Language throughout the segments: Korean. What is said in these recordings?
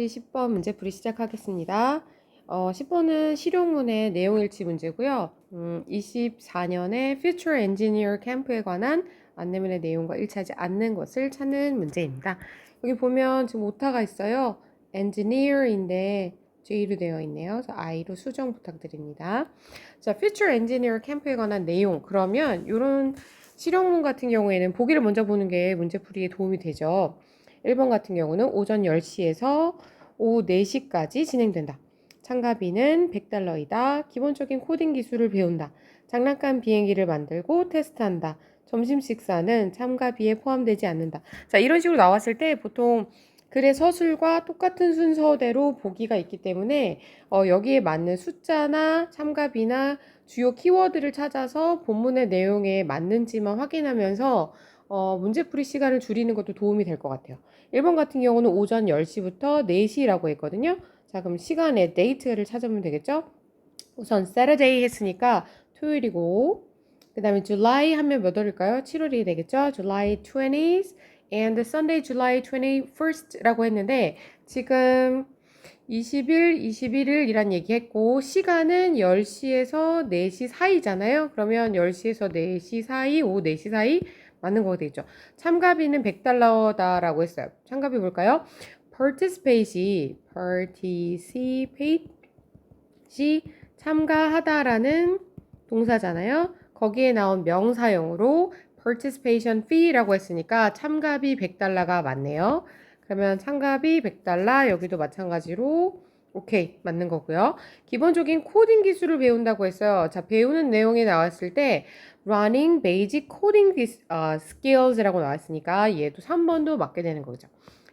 10번 문제풀이 시작하겠습니다. 어, 10번은 실용문의 내용일치 문제고요. 음, 24년의 Future Engineer 캠프에 관한 안내문의 내용과 일치하지 않는 것을 찾는 문제입니다. 여기 보면 지금 오타가 있어요. Engineer인데 J로 되어 있네요. 그래서 I로 수정 부탁드립니다. 자, Future Engineer 캠프에 관한 내용. 그러면 이런 실용문 같은 경우에는 보기를 먼저 보는 게 문제풀이에 도움이 되죠. 1번 같은 경우는 오전 10시에서 오후 4시까지 진행된다. 참가비는 100달러이다. 기본적인 코딩 기술을 배운다. 장난감 비행기를 만들고 테스트한다. 점심 식사는 참가비에 포함되지 않는다. 자, 이런 식으로 나왔을 때 보통 글의 서술과 똑같은 순서대로 보기가 있기 때문에 어, 여기에 맞는 숫자나 참가비나 주요 키워드를 찾아서 본문의 내용에 맞는지만 확인하면서 어, 문제풀이 시간을 줄이는 것도 도움이 될 것 같아요. 1번 같은 경우는 오전 10시부터 4시라고 했거든요. 자, 그럼 시간에 데이트를 찾으면 되겠죠? 우선 Saturday 했으니까 토요일이고 그 다음에 July 하면 몇 월일까요? 7월이 되겠죠? July 20th and Sunday July 21st라고 했는데 지금 20일, 21일 이란 얘기 했고 시간은 10시에서 4시 사이잖아요. 그러면 10시에서 4시 사이, 오후 4시 사이 맞는 거가 되겠죠. 참가비는 100달러다라고 했어요. 참가비 볼까요? participate이 participate이 참가하다라는 동사잖아요. 거기에 나온 명사용으로 participation fee라고 했으니까 참가비 100달러가 맞네요. 그러면 참가비 100달러 여기도 마찬가지로 오케이 맞는 거고요. 기본적인 코딩 기술을 배운다고 했어요. 자 배우는 내용에 나왔을 때 running basic coding uh, skills라고 나왔으니까 얘도 3번도 맞게 되는 거죠.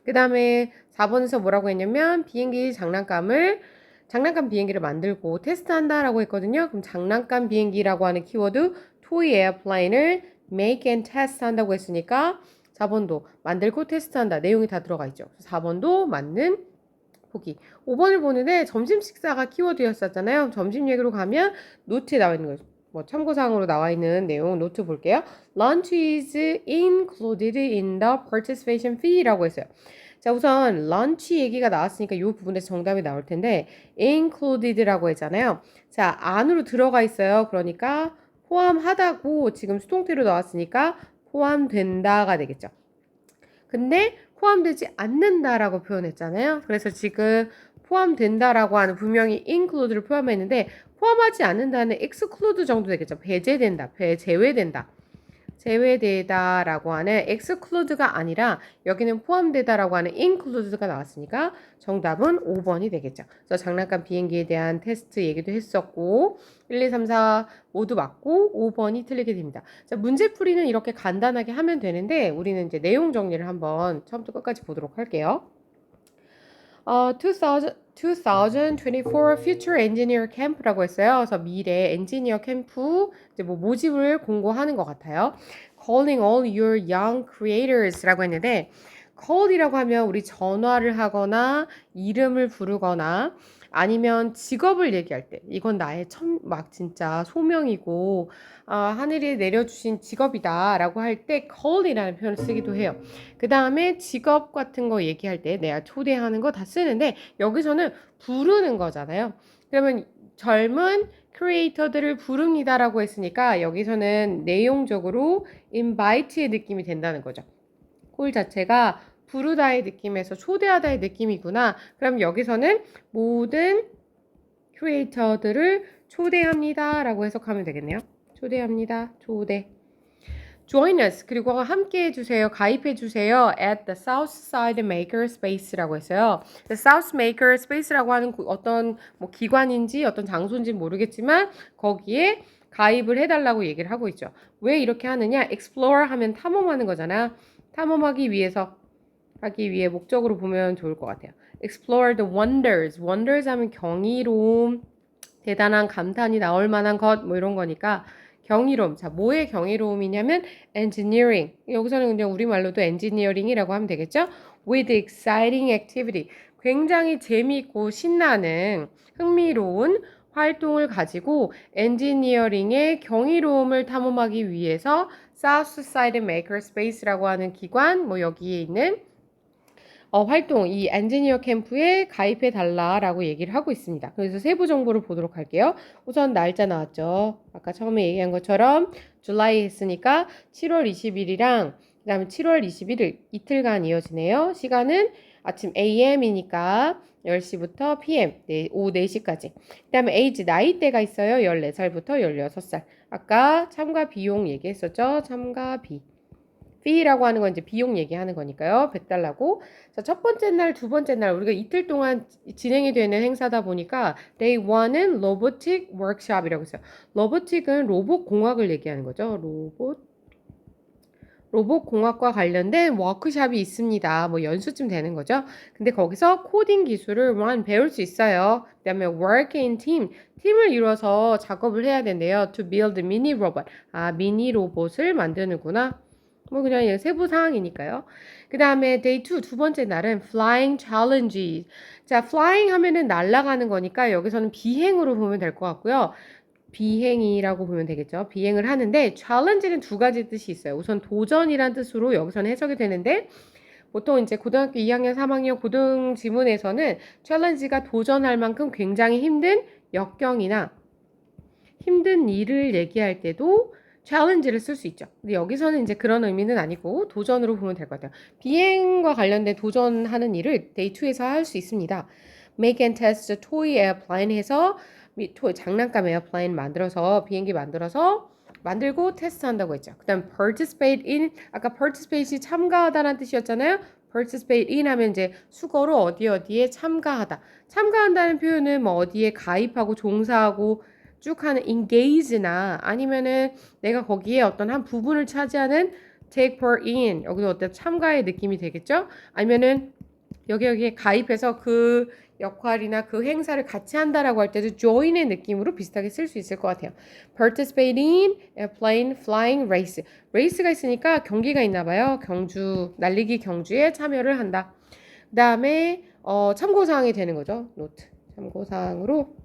그 다음에 4번에서 뭐라고 했냐면 비행기 장난감을 장난감 비행기를 만들고 테스트한다라고 했거든요. 그럼 장난감 비행기라고 하는 키워드 toy airplane을 make and test 한다고 했으니까 4번도 만들고 테스트한다. 내용이 다 들어가 있죠. 4번도 맞는 보기. 5번을 보는데 점심 식사가 키워드였었잖아요. 점심 얘기로 가면 노트에 나와 있는 거죠. 뭐 참고사항으로 나와 있는 내용 노트 볼게요. Lunch is included in the participation fee라고 했어요. 자, 우선 lunch 얘기가 나왔으니까 이 부분에서 정답이 나올 텐데 included라고 했잖아요. 자, 안으로 들어가 있어요. 그러니까 포함하다고 지금 수동태로 나왔으니까 포함된다가 되겠죠. 근데 포함되지 않는다라고 표현했잖아요. 그래서 지금 포함된다라고 하는 분명히 include를 포함했는데 포함하지 않는다는 exclude 정도 되겠죠. 배제된다, 배제외된다. 제외되다라고 하는 exclude가 아니라 여기는 포함되다라고 하는 include가 나왔으니까 정답은 5번이 되겠죠. 그래서 장난감 비행기에 대한 테스트 얘기도 했었고 1, 2, 3, 4 모두 맞고 5번이 틀리게 됩니다. 자, 문제 풀이는 이렇게 간단하게 하면 되는데 우리는 이제 내용 정리를 한번 처음부터 끝까지 보도록 할게요. 어, 2000, 2024 Future Engineer Camp라고 했어요. 그래서 미래 엔지니어 캠프 이제 뭐 모집을 공고하는 것 같아요. Calling all your young creators라고 했는데 call이라고 하면 우리 전화를 하거나 이름을 부르거나 아니면 직업을 얘기할 때 이건 나의 첫막 진짜 소명이고 아, 하늘이 내려주신 직업이다라고 할 때 call이라는 표현을 쓰기도 해요. 그 다음에 직업 같은 거 얘기할 때 내가 초대하는 거 다 쓰는데 여기서는 부르는 거잖아요. 그러면 젊은 크리에이터들을 부릅니다라고 했으니까 여기서는 내용적으로 invite의 느낌이 된다는 거죠. 콜 자체가 부르다의 느낌에서 초대하다의 느낌이구나. 그럼 여기서는 모든 크리에이터들을 초대합니다. 라고 해석하면 되겠네요. 초대합니다. 초대. Join us. 그리고 함께 해주세요. 가입해주세요. At the Southside Maker Space라고 했어요. The South Maker Space라고 하는 어떤 뭐 기관인지 어떤 장소인지 모르겠지만 거기에 가입을 해달라고 얘기를 하고 있죠. 왜 이렇게 하느냐? Explore 하면 탐험하는 거잖아. 탐험하기 위해서 하기 위해 목적으로 보면 좋을 것 같아요. Explore the wonders. wonders 하면 경이로움, 대단한 감탄이 나올 만한 것, 뭐 이런 거니까 경이로움. 자, 뭐의 경이로움이냐면 engineering. 여기서는 그냥 우리말로도 engineering이라고 하면 되겠죠? With exciting activity. 굉장히 재미있고 신나는 흥미로운 활동을 가지고 엔지니어링의 경이로움을 탐험하기 위해서 Southside Makerspace라고 하는 기관, 뭐 여기에 있는 어, 활동, 이 엔지니어 캠프에 가입해 달라라고 얘기를 하고 있습니다. 그래서 세부 정보를 보도록 할게요. 우선 날짜 나왔죠. 아까 처음에 얘기한 것처럼 줄라이 했으니까 7월 20일이랑 그 다음에 7월 21일 이틀간 이어지네요. 시간은 아침 AM이니까 10시부터 PM, 네, 오후 4시까지. 그 다음에 에이지 나이대가 있어요. 14살부터 16살. 아까 참가 비용 얘기했었죠. 참가비. Fee라고 하는 건 이제 비용 얘기하는 거니까요. 100달러고. 자, 첫 번째 날, 두 번째 날 우리가 이틀 동안 진행이 되는 행사다 보니까 day 1은 robotic workshop이라고 했어요. 로보틱은 로봇 공학을 얘기하는 거죠. 로봇 로봇 공학과 관련된 워크샵이 있습니다. 뭐 연수쯤 되는 거죠. 근데 거기서 코딩 기술을 one 배울 수 있어요. 그다음에 work in team 팀을 이뤄서 작업을 해야 된대요. to build mini robot. 아, 미니 로봇을 만드는구나. 뭐 그냥 얘 세부 사항이니까요. 그 다음에 day 2, 두 번째 날은 flying challenge. 자, flying 하면은 날아가는 거니까 여기서는 비행으로 보면 될 것 같고요. 비행이라고 보면 되겠죠. 비행을 하는데 challenge는 두 가지 뜻이 있어요. 우선 도전이란 뜻으로 여기서는 해석이 되는데 보통 이제 고등학교 2학년, 3학년 고등 지문에서는 challenge가 도전할 만큼 굉장히 힘든 역경이나 힘든 일을 얘기할 때도 challenge를 쓸 수 있죠. 근데 여기서는 이제 그런 의미는 아니고 도전으로 보면 될 것 같아요. 비행과 관련된 도전하는 일을 day 2에서 할 수 있습니다. make and test a toy airplane 해서 미, 토, 장난감 에어플레인 만들어서 비행기 만들어서 만들고 테스트한다고 했죠. 그다음 participate in 아까 participate이 참가하다라는 뜻이었잖아요. participate in 하면 이제 수거로 어디 어디에 참가하다. 참가한다는 표현은 뭐 어디에 가입하고 종사하고 쭉 하는 engage나 아니면은 내가 거기에 어떤 한 부분을 차지하는 take part in 여기도 어떤 참가의 느낌이 되겠죠? 아니면은 여기 여기에 가입해서 그 역할이나 그 행사를 같이 한다라고 할 때도 join의 느낌으로 비슷하게 쓸 수 있을 것 같아요. participate in airplane flying race. race가 있으니까 경기가 있나 봐요. 경주 날리기 경주에 참여를 한다. 그다음에 어, 참고 사항이 되는 거죠. 노트. 참고 사항으로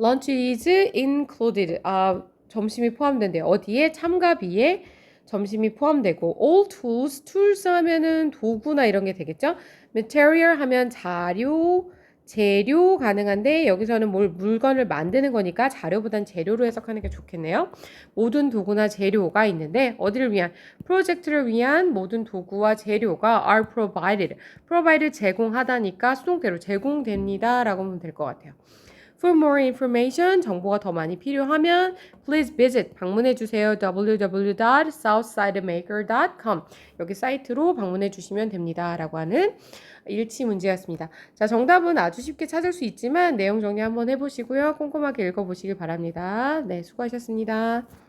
lunch is included. 아, 점심이 포함된대요. 어디에 참가비에 점심이 포함되고 all tools, tools 하면은 도구나 이런 게 되겠죠? material 하면 자료, 재료 가능한데 여기서는 뭘 물건을 만드는 거니까 자료보단 재료로 해석하는 게 좋겠네요. 모든 도구나 재료가 있는데 어디를 위한 프로젝트를 위한 모든 도구와 재료가 are provided. provide 제공하다니까 수동태로 제공됩니다라고 하면 될 것 같아요. For more information, 정보가 더 많이 필요하면 please visit 방문해 주세요. www.southsidemaker.com 여기 사이트로 방문해 주시면 됩니다라고 하는 일치 문제였습니다. 자, 정답은 아주 쉽게 찾을 수 있지만 내용 정리 한번 해 보시고요. 꼼꼼하게 읽어 보시길 바랍니다. 네, 수고하셨습니다.